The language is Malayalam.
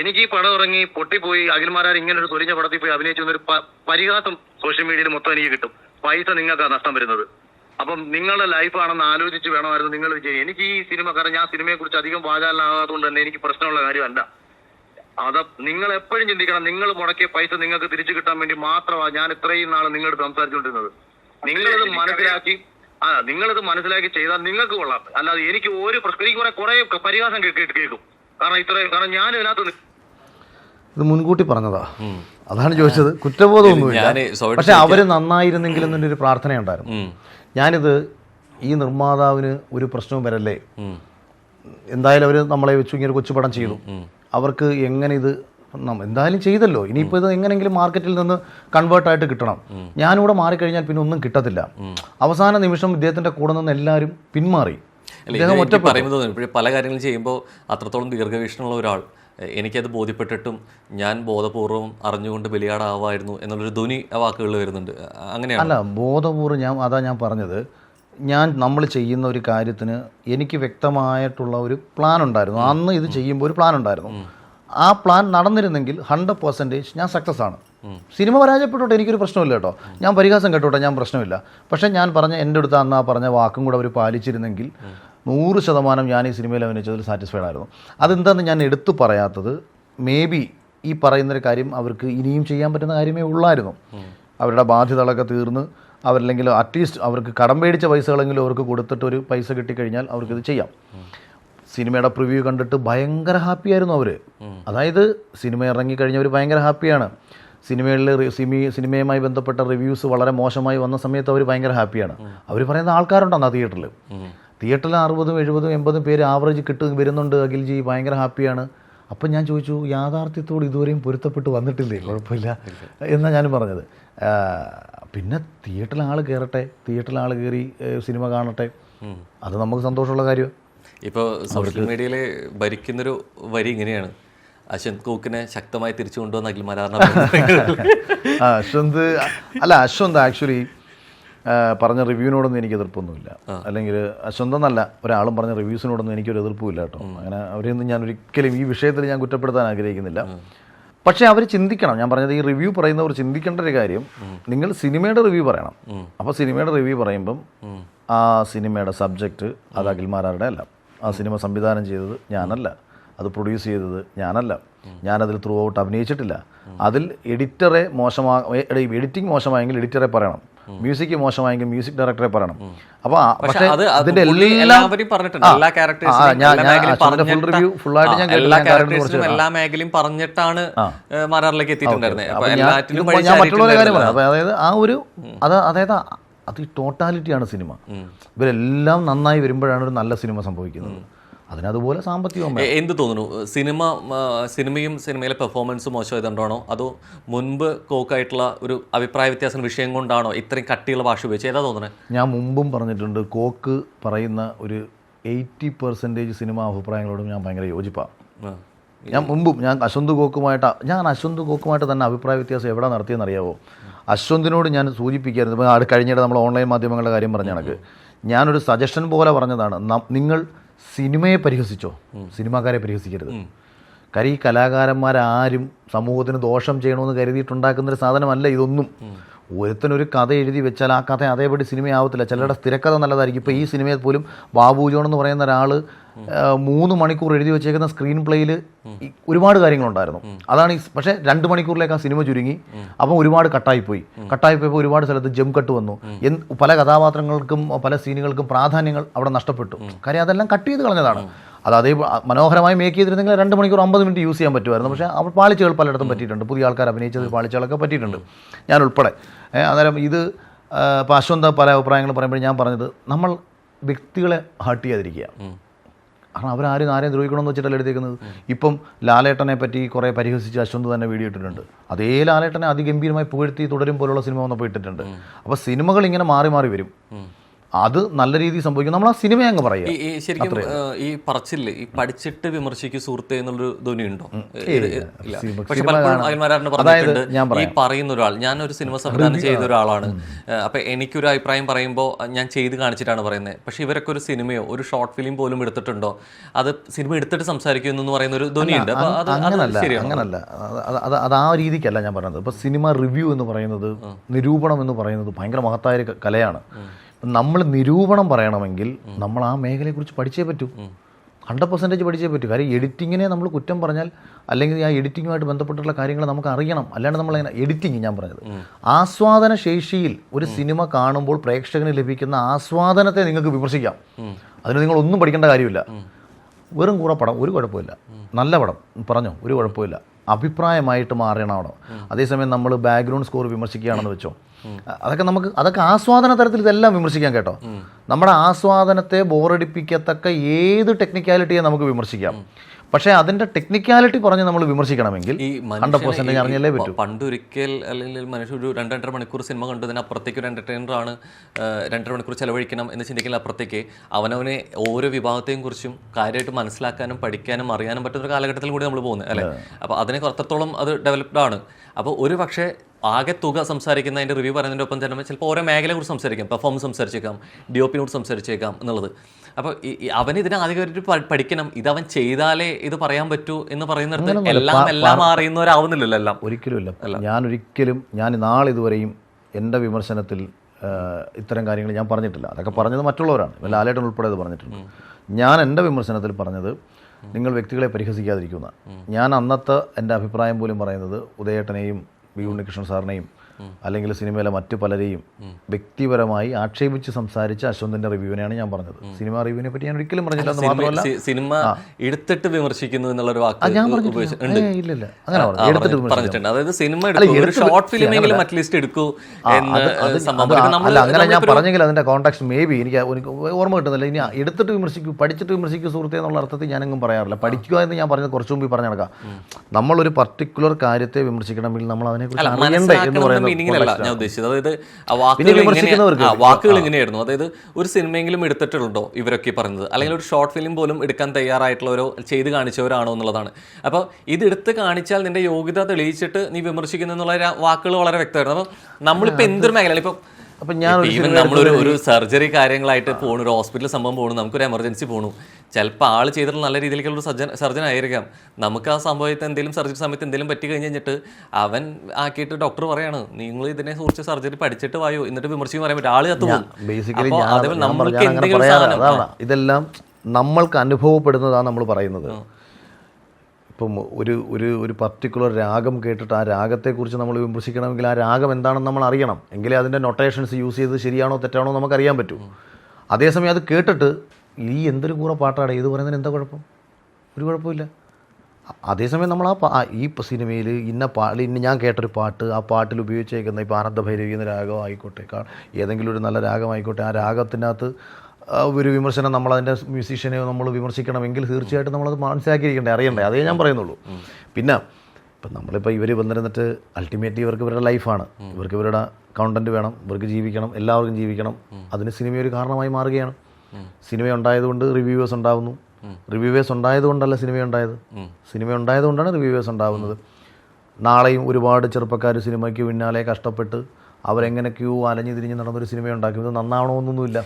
എനിക്ക് ഈ പടം ഇറങ്ങി പൊട്ടിപ്പോയി അഖിൽമാരാർ ഇങ്ങനെ ഒരു തൊലിഞ്ഞ പടത്തിൽ പോയി അഭിനയിച്ചു എന്നൊരു പരിഹാസം സോഷ്യൽ മീഡിയയിൽ മൊത്തം എനിക്ക് കിട്ടും. പൈസ നിങ്ങൾക്കാണ് നഷ്ടം വരുന്നത്. അപ്പം നിങ്ങളുടെ ലൈഫാണെന്ന് ആലോചിച്ച് വേണമായിരുന്നു നിങ്ങൾ ചെയ്യാൻ എനിക്ക് ഈ സിനിമ കാരണം ഞാൻ സിനിമയെ കുറിച്ച് അധികം വാചാലനാകാത്തതുകൊണ്ട് തന്നെ എനിക്ക് പ്രശ്നമുള്ള കാര്യമല്ല. അത് നിങ്ങൾ എപ്പോഴും ചിന്തിക്കണം നിങ്ങൾ മുടക്കിയ പൈസ നിങ്ങൾക്ക് തിരിച്ചു കിട്ടാൻ വേണ്ടി മാത്രമാണ് ഞാൻ ഇത്രയും നാൾ നിങ്ങളോട് സംസാരിച്ചുകൊണ്ടിരുന്നത്. നിങ്ങളിത് മനസ്സിലാക്കി ആ നിങ്ങളിത് മനസ്സിലാക്കി ചെയ്താൽ നിങ്ങൾക്ക് കൊള്ളാം. അല്ലാതെ എനിക്ക് ഒരു പ്രശ്നം എനിക്ക് കുറെ കുറെ പരിഹാസം കേൾക്കും. കാരണം ഇത്രയും കാരണം ഞാൻ ഇതിനകത്ത് ഇത് മുൻകൂട്ടി പറഞ്ഞതാ. അതാണ് ചോദിച്ചത്. കുറ്റബോധമൊന്നുമില്ല. പക്ഷെ അവർ നന്നായിരുന്നെങ്കിൽ എന്നൊരു പ്രാർത്ഥന ഉണ്ടായിരുന്നു. ഞാനിത് ഈ നിർമ്മാതാവിന് ഒരു പ്രശ്നവും വരല്ലേ. എന്തായാലും അവർ നമ്മളെ വെച്ചു ഇങ്ങനെ ഒരു കൊച്ചുപടം ചെയ്തു. അവർക്ക് എങ്ങനെ ഇത് എന്തായാലും ചെയ്തല്ലോ. ഇനിയിപ്പോൾ ഇത് എങ്ങനെയെങ്കിലും മാർക്കറ്റിൽ നിന്ന് കൺവേർട്ട് ആയിട്ട് കിട്ടണം ഞാനിവിടെ മാറിക്കഴിഞ്ഞാൽ പിന്നെ ഒന്നും കിട്ടത്തില്ല. അവസാന നിമിഷം ഇദ്ദേഹത്തിന്റെ കൂടെ നിന്ന് എല്ലാവരും പിന്മാറി. ഇദ്ദേഹം പറയുന്നത് പല കാര്യങ്ങളും ചെയ്യുമ്പോൾ അത്രത്തോളം ദീർഘവീക്ഷണമുള്ള ഒരാൾ എനിക്കത് ബോധ്യപ്പെട്ടിട്ടും ഞാൻ ബോധപൂർവം അറിഞ്ഞുകൊണ്ട് ബലിയാടാവായിരുന്നു എന്നുള്ളൊരു ധ്വനി ആ വാക്കുകളിൽ വരുന്നുണ്ട്. അങ്ങനെയാണ്? അല്ല ബോധപൂർവം ഞാൻ അതാ ഞാൻ പറഞ്ഞത്. ഞാൻ നമ്മൾ ചെയ്യുന്ന ഒരു കാര്യത്തിന് എനിക്ക് വ്യക്തമായിട്ടുള്ള ഒരു പ്ലാൻ ഉണ്ടായിരുന്നു. അന്ന് ഇത് ചെയ്യുമ്പോൾ ഒരു പ്ലാൻ ഉണ്ടായിരുന്നു. ആ പ്ലാൻ നടന്നിരുന്നെങ്കിൽ ഹൺഡ്രഡ് പെർസെന്റേജ് ഞാൻ സക്സസ് ആണ്. സിനിമ പരാജയപ്പെട്ടോട്ടെ എനിക്കൊരു പ്രശ്നമില്ല കേട്ടോ. ഞാൻ പരിഹാസം കേട്ടോട്ടെ ഞാൻ പ്രശ്നമില്ല. പക്ഷേ ഞാൻ പറഞ്ഞ എന്റെ അടുത്ത് അന്ന് ആ പറഞ്ഞ വാക്കും കൂടെ അവർ പാലിച്ചിരുന്നെങ്കിൽ നൂറ് ശതമാനം ഞാൻ ഈ സിനിമയിൽ അഭിനയിച്ചതിൽ സാറ്റിസ്ഫൈഡ് ആയിരുന്നു. അതെന്താന്ന് ഞാൻ എടുത്തു പറയാത്തത് മേ ബി ഈ പറയുന്നൊരു കാര്യം അവർക്ക് ഇനിയും ചെയ്യാൻ പറ്റുന്ന കാര്യമേ ഉള്ളായിരുന്നു. അവരുടെ ബാധ്യതകളൊക്കെ തീർന്ന് അവരല്ലെങ്കിൽ അറ്റ്ലീസ്റ്റ് അവർക്ക് കടം പേടിച്ച പൈസകളെങ്കിലും അവർക്ക് കൊടുത്തിട്ട് ഒരു പൈസ കിട്ടിക്കഴിഞ്ഞാൽ അവർക്കിത് ചെയ്യാം. സിനിമയുടെ പ്രിവ്യൂ കണ്ടിട്ട് ഭയങ്കര ഹാപ്പിയായിരുന്നു അവർ അതായത് സിനിമ ഇറങ്ങിക്കഴിഞ്ഞവർ ഭയങ്കര ഹാപ്പിയാണ് സിനിമകളിൽ സിമി സിനിമയുമായി ബന്ധപ്പെട്ട റിവ്യൂസ് വളരെ മോശമായി വന്ന സമയത്ത് അവർ ഭയങ്കര ഹാപ്പിയാണ്. അവർ പറയുന്ന ആൾക്കാരുണ്ടെന്നാ തിയേറ്ററിൽ തിയേറ്ററിൽ അറുപതും എഴുപതും എൺപതും പേര് ആവറേജ് കിട്ടും വരുന്നുണ്ട് അഖിൽജി ഭയങ്കര ഹാപ്പിയാണ്. അപ്പം ഞാൻ ചോദിച്ചു യാഥാർത്ഥ്യത്തോട് ഇതുവരെയും പൊരുത്തപ്പെട്ട് വന്നിട്ടില്ലേ? കുഴപ്പമില്ല. എന്നാണ് ഞാൻ പറഞ്ഞത്. പിന്നെ തിയേറ്ററിൽ ആൾ കയറട്ടെ തിയേറ്ററിൽ ആൾ കയറി സിനിമ കാണട്ടെ. അത് നമുക്ക് സന്തോഷമുള്ള കാര്യമാണ് ഇപ്പോൾ സോഷ്യൽ മീഡിയയിൽ ഭരിക്കുന്നൊരു വരി ഇങ്ങനെയാണ്. അശ്വന്ത് കൂക്കിനെ ശക്തമായി തിരിച്ചു കൊണ്ടുവന്ന അഖിൽമാരാറിനെ ആ അശ്വന്ത് അല്ല അശ്വന്ത് ആക്ച്വലി പറഞ്ഞ റിവ്യൂവിനോടൊന്നും എനിക്ക് എതിർപ്പൊന്നുമില്ല. അല്ലെങ്കിൽ അശ്വന്തെന്നല്ല ഒരാളും പറഞ്ഞ റിവ്യൂസിനോടൊന്നും എനിക്കൊരു എതിർപ്പുമില്ല കേട്ടോ. അങ്ങനെ അവരെയൊന്നും ഞാൻ ഒരിക്കലും ഈ വിഷയത്തിൽ ഞാൻ കുറ്റപ്പെടുത്താൻ ആഗ്രഹിക്കുന്നില്ല. പക്ഷേ അവർ ചിന്തിക്കണം. ഞാൻ പറഞ്ഞത് ഈ റിവ്യൂ പറയുന്നവർ ചിന്തിക്കേണ്ട ഒരു കാര്യം നിങ്ങൾ സിനിമയുടെ റിവ്യൂ പറയണം. അപ്പോൾ സിനിമയുടെ റിവ്യൂ പറയുമ്പം ആ സിനിമയുടെ സബ്ജക്റ്റ് അത് അഖിൽമാരാരുടെ അല്ല. ആ സിനിമ സംവിധാനം ചെയ്തത് ഞാനല്ല. അത് പ്രൊഡ്യൂസ് ചെയ്തത് ഞാനല്ല. ഞാനതിൽ ത്രൂ ഔട്ട് അഭിനയിച്ചിട്ടില്ല. അതിൽ എഡിറ്ററെ മോശമാ എഡിറ്റിംഗ് മോശമായെങ്കിൽ എഡിറ്ററെ പറയണം. മ്യൂസിക് മോശമായെങ്കിൽ മ്യൂസിക് ഡയറക്ടറെ പറയണം. അപ്പൊ പക്ഷേ അതിന്റെ അത് എല്ലാം ആ, ക്യാരക്ടേഴ്സിനും ഞാൻ- എല്ലാ മേഖലയും പറഞ്ഞിട്ടാണ് മാരാറിലേക്ക് എത്തിയിട്ടുണ്ടായിരുന്നത് ഞാൻ മറ്റുള്ള അതായത് ആ ഒരു അത് അതായത് അത് ഈ ടോട്ടാലിറ്റിയാണ് സിനിമ. ഇവരെല്ലാം നന്നായി വരുമ്പോഴാണ് ഒരു നല്ല സിനിമ സംഭവിക്കുന്നത്. അതിനതുപോലെ സാമ്പത്തികവും. എന്ത് തോന്നുന്നു? സിനിമ സിനിമയും സിനിമയിലെ പെർഫോമൻസും മോശമായതുകൊണ്ടാണോ അതോ മുൻപ് കോക്കായിട്ടുള്ള ഒരു അഭിപ്രായ വ്യത്യാസം വിഷയം കൊണ്ടാണോ ഇത്രയും കട്ടിയുള്ള ഭാഷ ഉപയോഗിച്ച് ഏതാ തോന്നുന്നത് ഞാൻ മുമ്പും പറഞ്ഞിട്ടുണ്ട് കോക്ക് പറയുന്ന ഒരു എയ്റ്റി പെർസെന്റേജ് സിനിമ അഭിപ്രായങ്ങളോടും ഞാൻ ഭയങ്കര യോജിപ്പാണ് ഞാൻ മുമ്പും ഞാൻ അശ്വന്ത് കോക്കുമായിട്ട് ഞാൻ അശ്വന്ത് കോക്കുമായിട്ട് തന്നെ അഭിപ്രായ വ്യത്യാസം എവിടെ നടത്തിയെന്ന് അറിയാവോ അശ്വന്തിനോട് ഞാൻ സൂചിപ്പിക്കായിരുന്നു ഇപ്പോൾ ആട് കഴിഞ്ഞിട്ട് നമ്മൾ ഓൺലൈൻ മാധ്യമങ്ങളുടെ കാര്യം പറഞ്ഞ കണക്ക്. ഞാനൊരു സജഷൻ പോലെ പറഞ്ഞതാണ് നിങ്ങൾ സിനിമയെ പരിഹസിച്ചോ? സിനിമാക്കാരെ പരിഹസിക്കരുത്. കാര്യം ഈ കലാകാരന്മാരാരും സമൂഹത്തിന് ദോഷം ചെയ്യണമെന്ന് കരുതിയിട്ടുണ്ടാക്കുന്നൊരു സാധനമല്ല ഇതൊന്നും. ഒരുത്തനൊരു കഥ എഴുതി വെച്ചാൽ ആ കഥ അതേപടി സിനിമയാവത്തില്ല. ചിലരുടെ സ്ഥിരക്കഥ നല്ലതായിരിക്കും. ഇപ്പോൾ ഈ സിനിമയിൽ പോലും ബാബു ജോൺ എന്ന് പറയുന്ന ഒരാൾ മൂന്ന് മണിക്കൂർ എഴുതി വെച്ചേക്കുന്ന സ്ക്രീൻ പ്ലേയിൽ ഒരുപാട് കാര്യങ്ങളുണ്ടായിരുന്നു. അതാണ് ഈ പക്ഷേ രണ്ട് മണിക്കൂറിലേക്ക് ആ സിനിമ ചുരുങ്ങി. അപ്പം ഒരുപാട് കട്ടായിപ്പോയി കട്ടായിപ്പോയപ്പോൾ ഒരുപാട് സ്ഥലത്ത് ജം കട്ട് വന്നു. പല കഥാപാത്രങ്ങൾക്കും പല സീനുകൾക്കും പ്രാധാന്യങ്ങൾ അവിടെ നഷ്ടപ്പെട്ടു. കാര്യം അതെല്ലാം കട്ട് ചെയ്ത് കളഞ്ഞതാണ്. അത് അതേ മനോഹരമായി മേക്ക് ചെയ്തിരുന്നെങ്കിൽ രണ്ട് മണിക്കൂർ അമ്പത് മിനിറ്റ് യൂസ് ചെയ്യാൻ പറ്റുമായിരുന്നു. പക്ഷേ അവർ പാളിച്ചകൾ പലയിടത്തും പറ്റിയിട്ടുണ്ട്. പുതിയ ആൾക്കാർ അഭിനയിച്ചതിൽ പാളിച്ചകളൊക്കെ പറ്റിയിട്ടുണ്ട്. ഞാൻ ഉൾപ്പെടെ. അന്നേരം ഇത് ഇപ്പോൾ അശ്വന്ത പല അഭിപ്രായങ്ങൾ പറയുമ്പോൾ ഞാൻ പറഞ്ഞത് നമ്മൾ വ്യക്തികളെ ഹർട്ട് ചെയ്യാതിരിക്കുക. കാരണം അവരാരും ആരെയും ദ്രോഹിക്കണമെന്ന് വെച്ചിട്ടല്ല എടുത്തേക്കുന്നത്. ഇപ്പം ലാലേട്ടനെ പറ്റി കുറേ പരിഹസിച്ച് അശ്വന്ത് തന്നെ വീഡിയോ ഇട്ടിട്ടുണ്ട്. അതേ ലാലേട്ടനെ അതിഗംഭീരമായി പുകഴ്ത്തി തുടരും പോലുള്ള സിനിമ വന്നപ്പോൾ ഇട്ടിട്ടുണ്ട്. അപ്പോൾ സിനിമകൾ ഇങ്ങനെ മാറി മാറി വരും. അത് നല്ല രീതിയിൽ സംഭവിക്കും. നമ്മൾ ആ സിനിമ അങ്ങ് പറയാം ശരിക്കും ഈ പറച്ചില്ലേ ഈ പഠിച്ചിട്ട് വിമർശിക്കും സുഹൃത്തെ എന്നുള്ളൊരു ധ്വനി ഉണ്ടോ അതായത് ഞാൻ ഈ പറയുന്ന ഒരാൾ ഞാൻ ഒരു സിനിമ സംവിധാനം ചെയ്ത ഒരാളാണ്. അപ്പൊ എനിക്കൊരു അഭിപ്രായം പറയുമ്പോൾ ഞാൻ ചെയ്ത് കാണിച്ചിട്ടാണ് പറയുന്നത് പക്ഷെ ഇവരൊക്കെ ഒരു സിനിമയോ ഒരു ഷോർട്ട് ഫിലിം പോലും എടുത്തിട്ടുണ്ടോ? അത് സിനിമ എടുത്തിട്ട് സംസാരിക്കുന്നു എന്ന് പറയുന്ന ഒരു ധ്വനിയുണ്ട്. അങ്ങനല്ല അങ്ങനല്ല. അത് ആ രീതിക്കല്ല ഞാൻ പറഞ്ഞത്. ഇപ്പൊ സിനിമ റിവ്യൂ എന്ന് പറയുന്നത് നിരൂപണം എന്ന് പറയുന്നത് ഭയങ്കര മഹത്തായ കലയാണ്. നമ്മൾ നിരൂപണം പറയണമെങ്കിൽ നമ്മൾ ആ മേഖലയെക്കുറിച്ച് പഠിച്ചേ പറ്റൂ. ഹൺഡ്രഡ് പെർസെന്റേജ് പഠിച്ചേ പറ്റൂ. കാര്യം എഡിറ്റിങ്ങിനെ നമ്മൾ കുറ്റം പറഞ്ഞാൽ അല്ലെങ്കിൽ ആ എഡിറ്റിങ്ങുമായിട്ട് ബന്ധപ്പെട്ടുള്ള കാര്യങ്ങൾ നമുക്ക് അറിയണം. അല്ലാണ്ട് നമ്മൾ അങ്ങനെ എഡിറ്റിങ് ഞാൻ പറഞ്ഞത്. ആസ്വാദന ശേഷിയിൽ ഒരു സിനിമ കാണുമ്പോൾ പ്രേക്ഷകന് ലഭിക്കുന്ന ആസ്വാദനത്തെ നിങ്ങൾക്ക് വിമർശിക്കാം. അതിന് നിങ്ങൾ ഒന്നും പഠിക്കേണ്ട കാര്യമില്ല. വെറും കൂടെ പടം ഒരു കുഴപ്പമില്ല. നല്ല പടം പറഞ്ഞോ ഒരു കുഴപ്പമില്ല. അഭിപ്രായമായിട്ട് മാറിയണം അതേസമയം നമ്മൾ ബാക്ക്ഗ്രൗണ്ട് സ്കോർ വിമർശിക്കുകയാണെന്ന് വെച്ചോ. അതൊക്കെ നമുക്ക് അതൊക്കെ ആസ്വാദന തരത്തിൽ ഇതെല്ലാം വിമർശിക്കാം കേട്ടോ. നമ്മുടെ ആസ്വാദനത്തെ ബോറടിപ്പിക്കത്തക്ക ഏത് ടെക്നിക്കാലിറ്റിയെ നമുക്ക് വിമർശിക്കാം. പക്ഷേ അതിന്റെ ടെക്നിക്കാലിറ്റി പറഞ്ഞ് നമ്മൾ വിമർശിക്കണമെങ്കിൽ ഈ ഹൺഡ്രഡ് അറിഞ്ഞല്ലേ പറ്റൂ. പണ്ടൊരിക്കൽ അല്ലെങ്കിൽ മനുഷ്യ ഒരു രണ്ട് രണ്ടര മണിക്കൂർ സിനിമ കണ്ടതിന് അപ്പുറത്തേക്ക് ഒരു എന്റർടൈനറാണ് രണ്ടര മണിക്കൂർ ചെലവഴിക്കണം എന്ന് ചിന്തിക്കുന്ന അപ്പുറത്തേക്ക് അവനവനെ ഓരോ വിഭാഗത്തെയും കുറിച്ചും കാര്യമായിട്ട് മനസ്സിലാക്കാനും പഠിക്കാനും അറിയാനും പറ്റുന്ന ഒരു കാലഘട്ടത്തിൽ കൂടി നമ്മൾ പോകുന്നത് അല്ലേ? അപ്പോൾ അതിനെ അത്രത്തോളം അത് ഡെവലപ്ഡ് ആണ്. അപ്പോൾ ഒരു പക്ഷേ ആകെ തുക സംസാരിക്കുന്ന അതിന്റെ റിവ്യൂ പറയുന്നതിന്റെ ഒപ്പം തന്നെ ചിലപ്പോൾ ഓരോ മേഖലയെക്കുറിച്ച് സംസാരിക്കാം. പെർഫോമൻസ് സംസാരിച്ചേക്കാം ഡി ഒ പിനോട് സംസാരിച്ചേക്കാം എന്നുള്ളത്. അപ്പോൾ അവൻ ഇതിനെ ആധികാരികമായിട്ട് പഠിക്കണം. ഇത് അവൻ ചെയ്താലേ ഇത് പറയാൻ പറ്റൂ എന്ന് പറയുന്നിടത്ത് എല്ലാം എല്ലാം അറിയുന്നവരാവുന്നില്ലല്ലോ എല്ലാം. ഒരിക്കലും ഇല്ല ഞാൻ ഒരിക്കലും ഞാൻ നാളിതുവരെയും എന്റെ വിമർശനത്തിൽ ഇത്തരം കാര്യങ്ങൾ ഞാൻ പറഞ്ഞിട്ടില്ല. അതൊക്കെ പറഞ്ഞത് മറ്റുള്ളവരാണ്. ലാലേട്ടൻ ഉൾപ്പെടെ അത് പറഞ്ഞിട്ടുണ്ട്. ഞാൻ എന്റെ വിമർശനത്തിൽ പറഞ്ഞത് നിങ്ങൾ വ്യക്തികളെ പരിഹസിക്കാതിരിക്കുന്ന ഞാൻ അന്നത്തെ എന്റെ അഭിപ്രായം പോലും പറയുന്നത് ഉദയേട്ടനെയും വി ഉണ്ണികൃഷ്ണൻ സാറിനെയും അല്ലെങ്കിൽ സിനിമയിലെ മറ്റു പലരെയും വ്യക്തിപരമായി ആക്ഷേപിച്ച് സംസാരിച്ച അശ്വന്തിന്റെ റിവ്യൂവിനെയാണ് ഞാൻ പറഞ്ഞത്. സിനിമ റിവ്യൂവിനെ പറ്റി ഞാൻ ഒരിക്കലും പറഞ്ഞില്ല എന്ന് മാത്രമല്ല. സിനിമ എടുത്തിട്ട് വിമർശിക്കുന്നു എന്നുള്ള ഒരു വാക്ക് ഞാൻ. ഇല്ലില്ല. അങ്ങനെ എടുത്തിട്ട് പറഞ്ഞിട്ടുണ്ട്. അതായത് സിനിമ ഷോർട്ട് ഫിലിമെങ്കിലും അറ്റ്ലീസ്റ്റ് എടുക്കൂ അല്ല അങ്ങനെ ഞാൻ പറഞ്ഞെങ്കിൽ അതിന്റെ കോൺടാക്ട് മേ ബി എനിക്ക് ഓർമ്മ കിട്ടുന്നില്ല. ഇനി എടുത്തിട്ട് വിമർശിക്കൂ പഠിച്ചിട്ട് വിമർശിക്കൂ സുഹൃത്തെ എന്നുള്ള അർത്ഥത്തിൽ ഞാനെങ്ങും പറയാറില്ല. പഠിക്കുക എന്ന് ഞാൻ പറഞ്ഞത് കുറച്ചു മുമ്പ് പറഞ്ഞു നടക്കാം. നമ്മളൊരു പർട്ടിക്കുലർ കാര്യത്തെ വിമർശിക്കണമെങ്കിൽ നമ്മൾ അതിനെക്കുറിച്ച് കുറിച്ച് അറിയണ്ടേ എന്ന് പറയുന്നത് മീനിങ്ങിലല്ല ഞാൻ ഉദ്ദേശിച്ചത്. അതായത് വാക്കുകൾ വാക്കുകൾ ഇങ്ങനെയായിരുന്നു. അതായത് ഒരു സിനിമയെങ്കിലും എടുത്തിട്ടുണ്ടോ? ഇവരൊക്കെ പറഞ്ഞത്. അല്ലെങ്കിൽ ഒരു ഷോർട്ട് ഫിലിം പോലും എടുക്കാൻ തയ്യാറായിട്ടുള്ളവരോ ചെയ്ത് കാണിച്ചവരാണോ എന്നുള്ളതാണ്. അപ്പോൾ ഇത് എടുത്ത് കാണിച്ചാൽ നിന്റെ യോഗ്യത തെളിയിച്ചിട്ട് നീ വിമർശിക്കുന്നു എന്നുള്ള വാക്കുകൾ വളരെ വ്യക്തമായിരുന്നു. അപ്പോൾ നമ്മളിപ്പോൾ എന്തൊരു മേഖലയാണ്? ഇപ്പോൾ അപ്പം ഞാൻ ഈവൻ നമ്മളൊരു ഒരു സർജറി കാര്യങ്ങളായിട്ട് പോണു ഒരു ഹോസ്പിറ്റൽ സംഭവം പോണു നമുക്കൊരു എമർജൻസി പോണു. ചിലപ്പോൾ ആൾ ചെയ്തിട്ടുള്ള നല്ല രീതിയിലേക്കുള്ള ഒരു സർജൻ സർജൻ ആയിരിക്കാം. നമുക്ക് ആ സംഭവത്തെ എന്തെങ്കിലും സർജറി സമയത്ത് എന്തെങ്കിലും പറ്റി കഴിഞ്ഞ് കഴിഞ്ഞിട്ട് അവൻ ആക്കിയിട്ട് ഡോക്ടർ പറയാണ് നിങ്ങൾ ഇതിനെ കുറിച്ച് സർജറി പഠിച്ചിട്ട് വായോ? എന്നിട്ട് വിമർശിക്കും പറയാൻ പറ്റും. ആൾ ചത്തു പോകും ബേസിക്കലി നമ്മൾക്ക് എന്തെങ്കിലും ഇതെല്ലാം നമ്മൾക്ക് അനുഭവപ്പെടുന്നതാണ് നമ്മൾ പറയുന്നത്. ഇപ്പം ഒരു ഒരു ഒരു പർട്ടിക്കുലർ രാഗം കേട്ടിട്ട് ആ രാഗത്തെക്കുറിച്ച് നമ്മൾ വിമർശിക്കണമെങ്കിൽ ആ രാഗം എന്താണെന്ന് നമ്മൾ അറിയണം. എങ്കിലേ അതിന്റെ നൊട്ടേഷൻസ് യൂസ് ചെയ്ത് ശരിയാണോ തെറ്റാണോ എന്ന് നമുക്ക് അറിയാൻ പറ്റൂ അതേസമയം അത് കേട്ടിട്ട് ഈ എന്തൊരു കൂറ പാട്ടാണ് ഇത് പറയുന്നതിന് എന്താ കുഴപ്പം? ഒരു കുഴപ്പമില്ല. അതേസമയം നമ്മൾ ആ പാ- ഈ സിനിമയിൽ ഇന്ന പാ ഇന്ന് ഞാൻ കേട്ടൊരു പാട്ട് ആ പാട്ടിൽ ഉപയോഗിച്ചേക്കുന്ന ഇപ്പോൾ ആനന്ദഭൈരവി എന്ന രാഗം ആയിക്കോട്ടെ കാ- ഏതെങ്കിലും ഒരു നല്ല രാഗമായിക്കോട്ടെ ആ രാഗത്തിനകത്ത് ഒരു വിമർശനം നമ്മൾ അതിന്റെ മ്യൂസീഷ്യനെ നമ്മൾ വിമർശിക്കണമെങ്കിൽ തീർച്ചയായിട്ടും നമ്മളത് മനസ്സിലാക്കിയിരിക്കണ്ടേ അറിയണ്ടേ? അതേ ഞാൻ പറയുന്നുള്ളൂ. പിന്നെ ഇപ്പം നമ്മളിപ്പോൾ ഇവർ വന്നിരുന്നിട്ട് അൾട്ടിമേറ്റ്ലി ഇവർക്ക് ഇവരുടെ ലൈഫാണ് ഇവർക്ക് ഇവരുടെ കണ്ടന്റ് വേണം ഇവർക്ക് ജീവിക്കണം എല്ലാവർക്കും ജീവിക്കണം. അതിന് സിനിമ ഒരു കാരണമായി മാറുകയാണ്. സിനിമ ഉണ്ടായതുകൊണ്ട് റിവ്യൂവേഴ്സ് ഉണ്ടാവുന്നു. റിവ്യൂവേഴ്സ് ഉണ്ടായതുകൊണ്ടല്ല സിനിമ ഉണ്ടായത്. സിനിമ ഉണ്ടായതുകൊണ്ടാണ് റിവ്യൂവേഴ്സ് ഉണ്ടാവുന്നത്. നാളെയും ഒരുപാട് ചെറുപ്പക്കാർ സിനിമയ്ക്ക് പിന്നാലെ കഷ്ടപ്പെട്ട് അവരെങ്ങനെയൊക്കെയോ അലഞ്ഞു തിരിഞ്ഞ് നടന്നൊരു സിനിമ ഉണ്ടാക്കി ഇത് നന്നാവണമെന്നൊന്നുമില്ല.